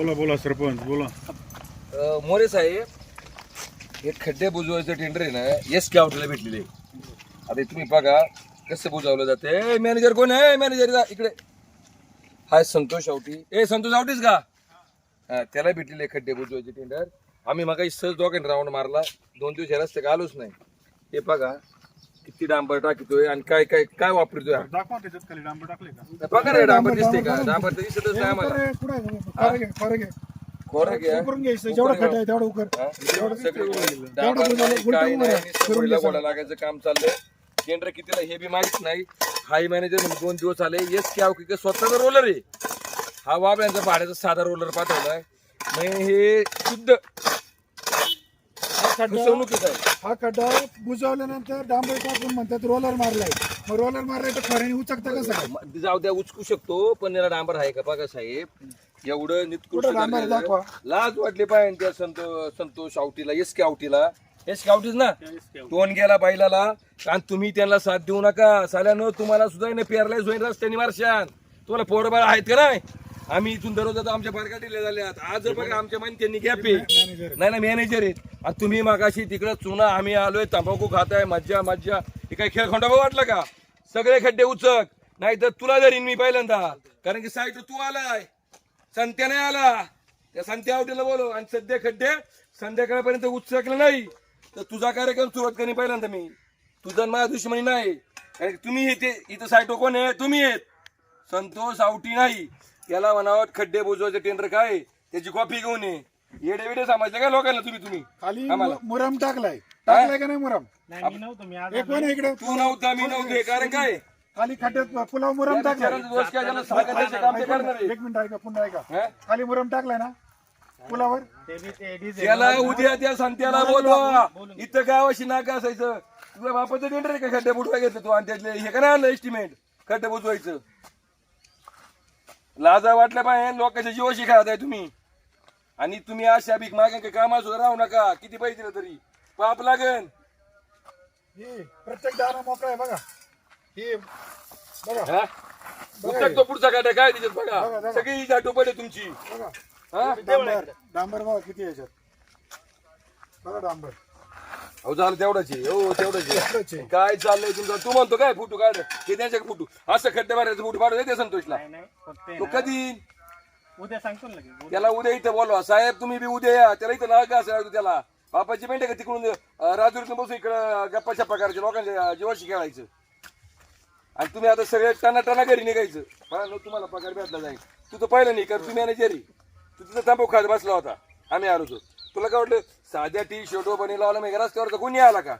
बोला बोला सरपंच बोला. अं मोरे साहेब हे खड्डे बुजवायचं टेंडर आहे ना एस के हॉटेलला भेटलेले आता तुम्ही बघा कसं बुजवलं जाते. मॅनेजर कोण आहे? मॅनेजर इकडे. हाय संतोष आवटी. ए संतोष आवटीच का? हा त्याला भेटलेले खड्डे बुजवायचे टेंडर आम्ही मग सहज दोघांनी राऊंड मारला. दोन दिवस या रस्ते आलोच नाही. हे बघा. किती डांबर टाकतोय आणि काय काय काय वापरतोय? दाखवा त्याच्यात खाली डांबर टाकले का? बघा रे डांबर दिसते का? डांबर तर दिसतच नाही आम्हाला. खोरं घ्या जेवढं खट आहे तेवढं उकर? सगळे डांबर नाही, काय नाही, नुसतं गोळीला गोळा लागायचं काम चाललंय. टेंडर कितीला हे बी माहीत नाही. हाय मॅनेजर म्हणजे दोन दिवस आले. येस की की स्वतःचा रोलर आहे. हा वाबळ्यांचा भाड्याचा साधा रोलर पाठवलाय. मग हे शुद्ध फसवणुकीच आहे. हा खड्डा बुजवल्यानंतर डांबर टाकून म्हणतात रोलर मारलाय. मग रोलर मारलाय तर खऱ्याने उचकता कसं काय जाऊ द्या उचकू शकतो पण याला डांबर आहे का? बघा साहेब एवढं नित्कृष्ट कुठं डांबर दर्जाचं. दाखवा. लाज वाटली पाहिजे त्या संतो संतोष आवटीला एस के आवटीला. एस के आवटीच ना? तोंड गेला बैलाला आणि तुम्ही त्यांना साथ देऊ नका. साल्यानं तुम्हाला सुद्धा पेरलाय होईल रस्त्याने मारशान. तुम्हाला पोरबाळ आहेत का नाही? आम्ही इथून दररोज आता आमच्या बारकाटीला झाले आहेत. आज बघा आमच्या माहिती त्यांनी गॅप आहे. नाही ना मॅनेजर आहेत आणि तुम्ही मागाशी तिकडं चुना आम्ही आलोय तंबाखू खाताय मज्जा मज्जा. हे काय खेळ खंडोबा वाटला का? सगळे खड्डे उचक. नाही तर तुला धरीन मी पहिल्यांदा. कारण की साईड तू आलाय. संत्या नाही आला. त्या संत्या आवटीला बोलो आणि सध्या खड्डे संध्याकाळपर्यंत उचकलं नाही. तर तुझा कार्यक्रम सुरुवात करीन पहिल्यांदा मी. तुझा आणि माझा दुश्मनी नाही. कारण तुम्ही इथे इथं साईटो कोण आहे तुम्ही आहेत. संतोष आवटी नाही. त्याला म्हणावं खड्डे बुजवायचं टेंडर काय? त्याची कॉपी घेऊन ये. येडे वेडे समजले काय लोकांना तुम्ही तुम्ही? खाली आम्हाला. मु- मुरम टाकलाय. टाकलाय का नाही मुरम? एक आहे इकडे. तू नव्हता मी नव्हते कारण काय? खाली खड्ड्यात पुलाव मुरम टाकलाय. बिचाऱ्याचं दोष काय? ज्याला सांगायचं काम ते करणार आहे. एक मिनिट ऐका पुन्हा ऐका. हा? खाली मुरम टाकलाय ना? पुलावर? त्याला उद्या त्या संत्याला बोलवा. इथं गावाशी नाका असायचं? तुझ्या बापाचं टेंडर आहे का? खड्डे बुडवाय घेतलं तू? आणि त्यातले हे का नाही आणलं एस्टिमेट खड्डे बुजवायचं. लाजा वाटल्या पाहिजे लोकांच्या जीवाशी खेळताय तुम्ही. आणि तुम्ही अशा भीक मागे कामा सुद्धा राहू नका. किती पैसे दिले तरी? पाप लागन हे प्रत्येक दाना मोकळा आहे बघा. हे बघा. हा? उचक तो पुढचा काटा काय त्याच्यात बघा, बघा बघा. सगळी जाटो पडे तुमची. बघा. हा डांबर. डांबर बघा किती आहे याच्यात. बघा डांबर. अहो झालं तेवढंच आहे. हो तेवढंच आहे. काय चाललंय तुमचं? तू म्हणतो काय फोटो काढ ते त्यांच्या फोटो? असं खड्डे मारायचं फोटो काढू दे संतोषला. नाही फक्त आहे तो ना, कधी उद्या सांगतो ना लगेच त्याला उद्या इथं बोलवा. साहेब तुम्ही बी उद्या या. त्याला इथं नाव का असं त्याला. बापाची मेंढे का तिकडून अं, राजुरीतून बसून इकडं गप्पाच्या प्रकारचे लोकांच्या जीवाशी खेळायचं. आणि तुम्ही आता सगळे टना टना घरी निघायचं. नो तुम्हाला पगार भेटला जाईल. तू तर पाहिलं नाही कर तू मॅनेजर तू तिथं तांबू खात बसला होता. आम्ही आलो होतो तुला काय वाटलं? साध्या टी शर्ट बनी लावला मी रस्त्यावर तर कोणी आला का?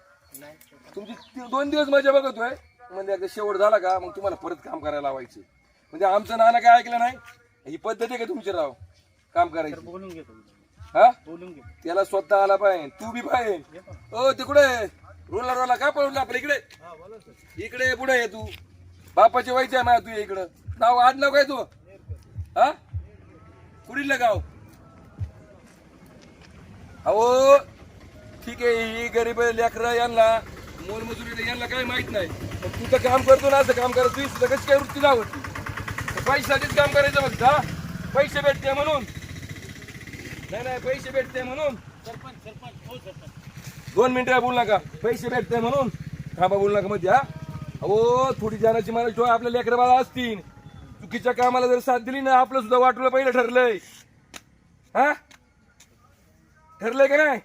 तुमची ती दोन दिवस मजा बघतोय. म्हणजे एकदा शेवट झाला का मग तुम्हाला परत काम करायला लावायचं. म्हणजे आमचं नाना काय ऐकलं नाही? ही पद्धत आहे का तुमची राव? काम करायची. बोलून घेतो हा? बोलून घेतो त्याला स्वतः आला पाहिजे. तू बी पाहिजे. ओ तिकडे रोला रोला का पळून आपल्या इकडे. इकडे पुढे ये तू. बापाची व्हायची आहे माझ्या तू इकडं. नाव आड नाव काय तू? हा? कुठील गाव. अहो ठीक आहे ही गरीब लेकरं यांना मोलमजुरी यांना काय माहीत नाही. पण तू तर काम करतो ना असं काम करत तुझी सुद्धा कशी काय वृत्ती आवडती पैशासाठीच काम करायचं फक्त पैसे भेटते म्हणून. नाही नाही पैसे भेटते म्हणून. सरपंच सरपंच दोन मिनिटं बोल नका. पैसे भेटते म्हणून. थांबा बोल नका मध्ये हा? अहो थोडी जाण्याची मला जो आपल्या लेकर बाळा असतील. चुकीच्या कामाला जर साथ दिली ना आपलं सुद्धा वाटलं पहिलं ठरलंय. हा? ठरलंय का नाही?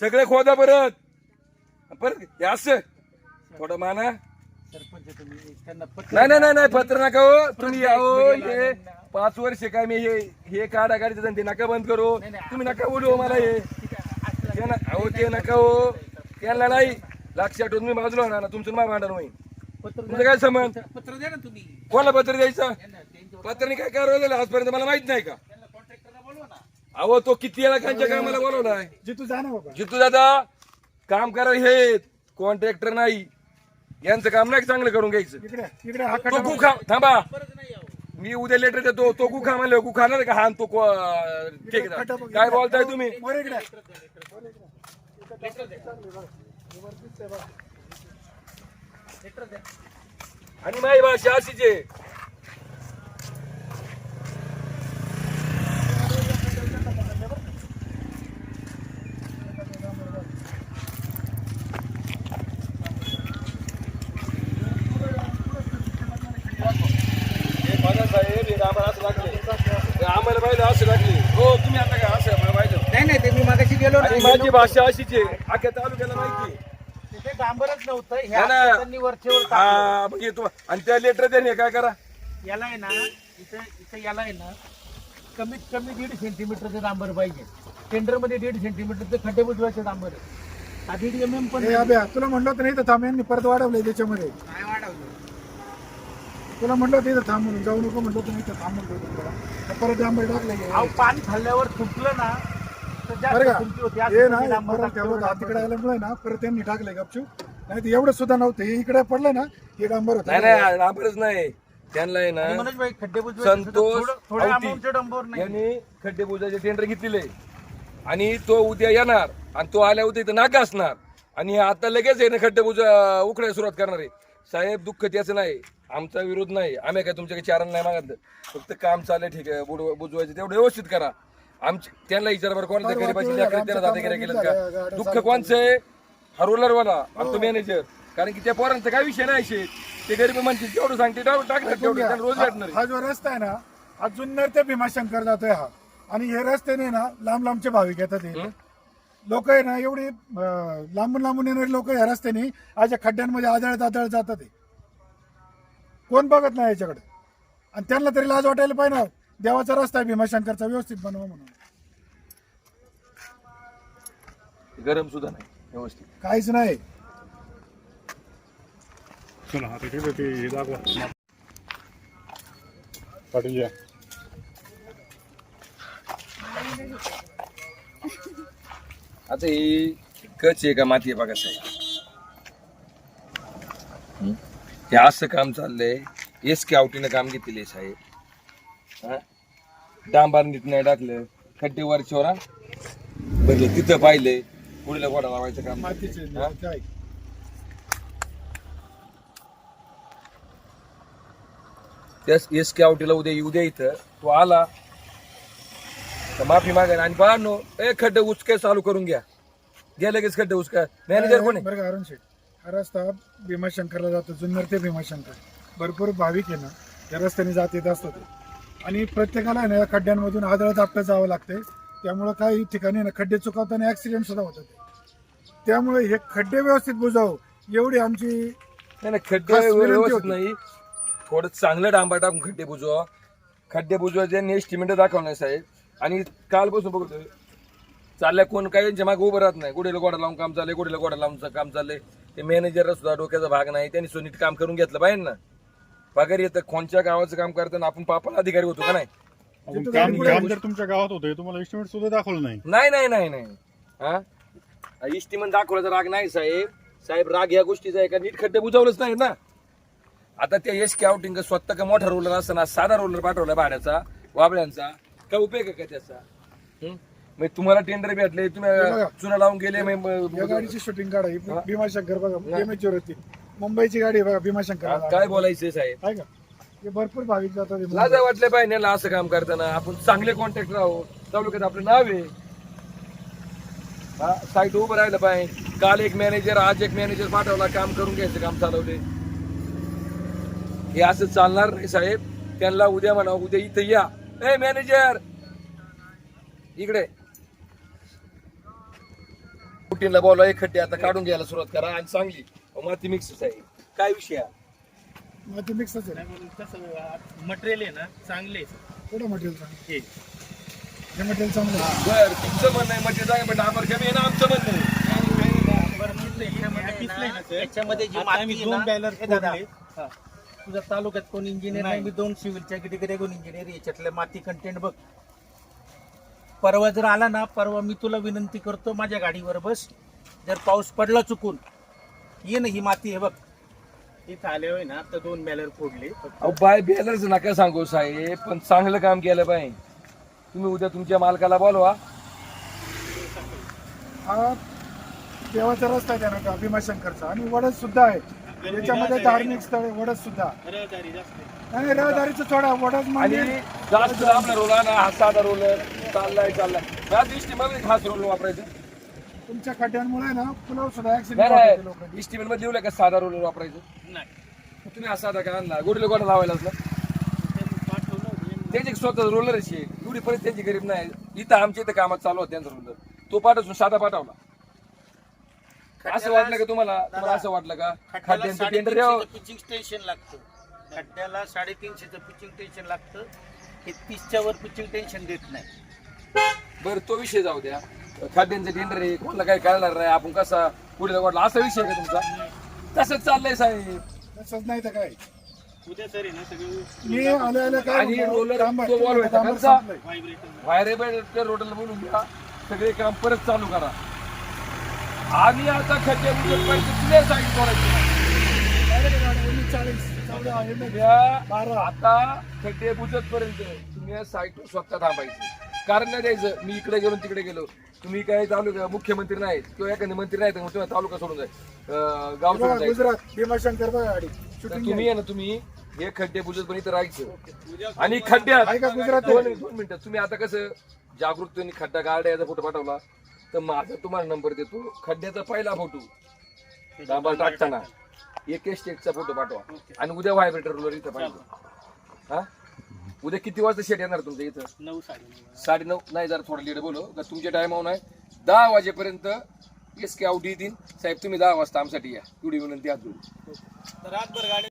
सगळे खोदा परत. परत हे असं. थोडं माना. सरपंच तुम्ही त्यांना पत्र नाही नाही नाही नाही पत्र नका हो. तुम्ही अहो हे. पाच वर्ष काय मी हे हे काढा काढायचं धंदे नका बंद करू. तुम्ही नका बोलू हो मला हे. ते न- अहो ते नका हो. त्यांना नाही. लक्षात ठेवून मी बाजूला होणार ना. तुमचं भांडण होईल. पत्र तुमचं काय संबंध? पत्र द्या ना तुम्ही. कोणाला पत्र द्यायचं? पत्राने काय कारवाई झालं? आजपर्यंत मला माहीत नाही का? अहो तो किती वेळा त्यांच्या कामाला बोलवलाय? जितू जा ना बाबा. जितू दादा काम करा हे. कॉन्ट्रॅक्टर नाही. यांचं काम नाही चांगलं करून घ्यायचं? इकडे इकडे हा तो खड्डा गु खा थांबा मी उद्या लेटर देतो. तो गु खा म्हणलं गु खाणार का? हा तो को- काय बोलताय तुम्ही? वर इकडे. आणि माई भाषा अशीच आहे असं लागली हो तुम्ही आता काय असं पाहिजे नाही नाही ते मी मागाशी गेलो आणि माझी भाषा अशीच आहे अख्या तालुक्याला माहिती. आहे. तिथे डांबरच नव्हतं ह्या नाही. वरचेवर टाकलं. हा मग आणि त्या लेटर त्याने काय करा? याला आहे ना इथं इथं याला आहे ना कमीत कमी दीड सेंटीमीटरचं डांबर पाहिजे. टेंडरमध्ये दीड सेंटीमीटरचं खड्डे बुजवायचे डांबर. आहे हा दीड एम एम पण हे अभ्या तुला म्हणलं होतं नाही तर थांब यांनी परत वाढवलंय त्याच्यामध्ये. नाही वाढवलं. तुला म्हणलं होतं इथं थांब म्हणून जाऊ नको म्हणलं होतं नाही तर थांब म्हणलं होतं तुला तर परत डांबर टाकलंय. अहो पाणी खाल्ल्यावर तुटलं ना तर बरं का? हे ना तिकडे आल्यामुळे ना परत त्यांनी गपचूप. नाही एवढं सुद्धा नव्हतं. हे इकडे पडलं ना हे डांबर नाही होतं नाही डांबरच नाही. त्यांना आहे ना संतोष आवटी. यांनी खड्डे बुजाचे टेंडर घेतलेले. आणि तो उद्या येणार आणि तो आल्या उद्या इथं नाका असणार. आणि आता लगेच आहे ना खड्डे बुजा उकडायला सुरुवात करणार आहे. साहेब दुःख त्याचं नाही. आमचा विरोध नाही. आम्ही काय तुमच्याकडे चारण नाही मागत. फक्त काम चाललंय ठीक आहे. बुड- बुजवायचं तेवढं व्यवस्थित करा. आमचे त्यांना विचार बरं गरीबाची लेकरं आमचं केलं झालं, का? दुःख कोणचं आहे? हा रोलरवाला आणि तो मॅनेजर कारण की त्या पोरांचा काय विषय नाही शेत. ते गरीब म्हणतील तेवढं सांगते तेवढं टाकतात तेवढं त्यांना रोज भेटणार. हा जो रस्ता आहे ना हा जुन्नर ते भीमाशंकर जातोय हा. आणि हे रस्त्याने ना लांब लांबचे भाविक येतात हे? लोक आहे ना एवढी अं, लांबून लांबून येणारे लोक या रस्त्याने अशा खड्ड्यांमध्ये आदळत आदळत जातात हे. कोण बघत नाही याच्याकडे? आणि त्यांना तरी लाज वाटायला पाहिजे ना. देवाचा रस्ता आहे भीमाशंकरचा व्यवस्थित बनवा म्हणून. गरम सुद्धा नाही व्यवस्थित. काहीच नाही. चला आता तिकडे ते हे दाखवा. पाटील या आता ही कच आहे का माती आहे बघा साहेब? हं? हे असं काम चाललंय एस के आवटीनं काम घेतलेलं आहे साहेब. हा? डांबार नीट नाही टाकलं. खड्डे वरच्यावर? बघले तिथं पाहिले. पुढीला गोडा लावायचं काम हा? त्यास एस के आवटीला उद्या उद्या इथं. तो आला. तर माफी मागा आणि बाळांनो ए खड्डे उचके चालू करून घ्या. घ्या लगेच खड्डे उचका. मॅनेजर कोण आहे? बरं का अरुण शेठ. हा रस्ता भीमाशंकरला जातो. जुन्नर ते भीमाशंकर. भरपूर भाविक आहे ना. या रस्त्याने जात येत असतात. आणि प्रत्येकाला आहे ना खड्ड्यांमधून आदळत आपलं जावं लागतंय त्यामुळं काही ठिकाणी ना खड्डे चुकवताना ऍक्सिडेंट सुद्धा होतात. त्यामुळे हे खड्डे व्यवस्थित बुजावं एवढी आमची नाही खड्डे व्यवस्थित. नाही. थोडं चांगलं डांबा टाकून खड्डे बुजवा खड्डे बुजवायचे एस्टिमेट दाखवणार साहेब. आणि कालपासून बघतोय. चाललंय कोण काही यांच्या मागे उभं राहत नाही. गुडीला गोडा लावून काम चाललंय गुडीला गोडा लावून काम चाललंय. ते मॅनेजरला सुद्धा डोक्याचा भाग नाही. त्यांनी नीट काम करून घेतलं पाहिजे ना. पगार येतं कोणच्या गावाचं काम करताना आपण पापाला अधिकारी होतो का नाही? काम काम जर तुमच्या गावात होतं तुम्हाला एस्टिमेट सुद्धा दाखवलं नाही. नाही नाही नाही नाही. हा? इस्टिमन दाखवल्याचा राग नाही साहेब. साहेब राग या गोष्टीचा आहे का? नीट खड्डे बुजवलंच नाही ना. आता त्या एस आउटिंग स्वतः का मोठा रोलर असताना साधा रोलर पाठवला भाड्याचा वाबळ्यांचा. काय उपयोग आहे का त्याचा? हं? मग तुम्हाला टेंडर भेटले तुम्ही बघा. चुना लावून गेले मग- या मग- गाडीची शूटिंग काढा. ही? भीमाशंकर बघा होती. मुंबईची गाडी बघा भीमाशंकर काय बोलायचंय साहेब? आहे का? हे भरपूर भाविक जातात लाजा वाटले पाहिजे यांना असं काम करताना. आपण चांगले कॉन्टॅक्ट आहोत तालुक्यात आपलं नाव आहे. हा साईट उभं राहिलं पाहिजे. काल एक मॅनेजर आज एक मॅनेजर पाठवला काम करून घ्यायचं काम चालवले. हे असं चालणार नाही साहेब. त्यांना उद्या म्हणा उद्या इथं या. ए मॅनेजर इकडे. रुटीनला बोला एक खड्डे आता काढून घ्यायला सुरुवात करा आणि चांगली माती मिक्स साहेब काय विषय आहे? माती मिक्सच आहे. मटेरियल आहे ना चांगले थोडं मटेरियल चांगलं? हे. मटेरियल चांगलं आहे. बर तुमचं म्हणणं आहे म्हणजे जागा पण आम्हाला कमी आहे ना आमचं म्हणणं आहे. याच्यामध्ये जी माती आहे ना, हे दादा, हा. तुझ्या तालुक्यात कोण इंजिनियर नाही मी दोन सिव्हिलच्या डिग्री कोण इंजिनियर याच्यातले माती कंटेंट बघ. परवा जर आला ना परवा मी तुला विनंती करतो माझ्या गाडीवर बस. जर पाऊस पडला चुकून ये ना ही माती आहे बघ. इथं आले होय ना तर दोन बॅलर फोडले. अहो बाय बॅलन्स नका सांगू साहेब पण चांगलं काम केलं पाहिजे तुम्ही उद्या तुमच्या मालकाला बोलवा. हा देवाचा रस्ता आहे त्यानं का? भीमाशंकरचा. आणि वडद सुद्धा आहे. याच्यामध्ये धार्मिक स्थळ आहे वडद सुद्धा. आणि रहदारीचं थोडा वडद आणि म्हणजे जास्त आपला रोला ना हा साधा रोलर चाललाय चाललाय. त्या दृष्टी मला खास रोल वापरायचं. तुमच्या खड्ड्यांमुळे ना पुलाव सुद्धा ऍक्सिडेंट लोक नाही. इस्टिमेटमध्ये लिहिलं का साधा रोलर वापरायचं? नाही. तुम्ही हा साधा का आणला? गोडीला गोडा लावायला असला? त्यांचे स्वतः रोलर आहे एवढी परिस्थिती त्यांची गरीब नाही. इथं आमच्या इथं कामात चालू होतं त्यांचा रोलर तो पाठवून साधा पाठवला. असं वाटलं का तुम्हाला? तुम्हाला असं वाटलं का? खड्ड्यांचं टेंडर पिचिंग स्टेशन लागतं. खड्ड्याला साडेतीनशेचं पिचिंग टेन्शन लागतं. हे तीसच्या वर पिचिंग टेन्शन देत नाही. बरं तो विषय जाऊ द्या. खाद्यांचं टेंडर आहे कोणाला काही कळणार नाही आपण कसा पुढे वाटला असा विषय आहे का तुमचा? तसंच चाललंय साहेब. तसंच नाही तर काय? उद्या सर ना सगळं मी आले आले काय आणि म्हणतो, roller डांबर- तो wall व्हायचा. डांबर कसा? संपलंय. व्हायरेबल रोडला बोलून घ्या सगळे काम परत चालू करा. आणि आता खड्डे पाहिजे सोडायची चाळीस, चौदा. आता खड्डे बुजत पर्यंत तुम्ही साईट स्वतः थांबायचे. कारण नाही द्यायचं. मी इकडे गेलो तिकडे गेलो. तुम्ही काय तालुका मुख्यमंत्री नाहीत किंवा एखादे मंत्री नाहीत मग तुम्ही तालुका सोडून जाय गाव सोडून गुजरात भीमाशंकर गाडी. तर तुम्ही आहे. ना तुम्ही हे खड्डे बुजत पण इथं राहायचं. आणि खड्ड्यात गुजरात दोन दोन मिनिटं तुम्ही आता कसं जागृतीने खड्डा काढा याचा फोटो पाठवला तर माझा तुम्हाला नंबर देतो. खड्ड्याचा पहिला फोटो. डांबर टाकताना. एक स्टेटचा फोटो पाठवा. आणि उद्या व्हायब्रेटरवर इथं पाहिजे. हा? उद्या किती वाजता शेट येणार तुमच्या इथं? नऊ साडे साडे नऊ? नाही जरा थोडं लेट बोलो. का तुमच्या टायमावर नाही. दहा वाजेपर्यंत एस के आउट येतील साहेब तुम्ही दहा वाजता आमसाठी या. एवढी विनंती आज रातभर गाडी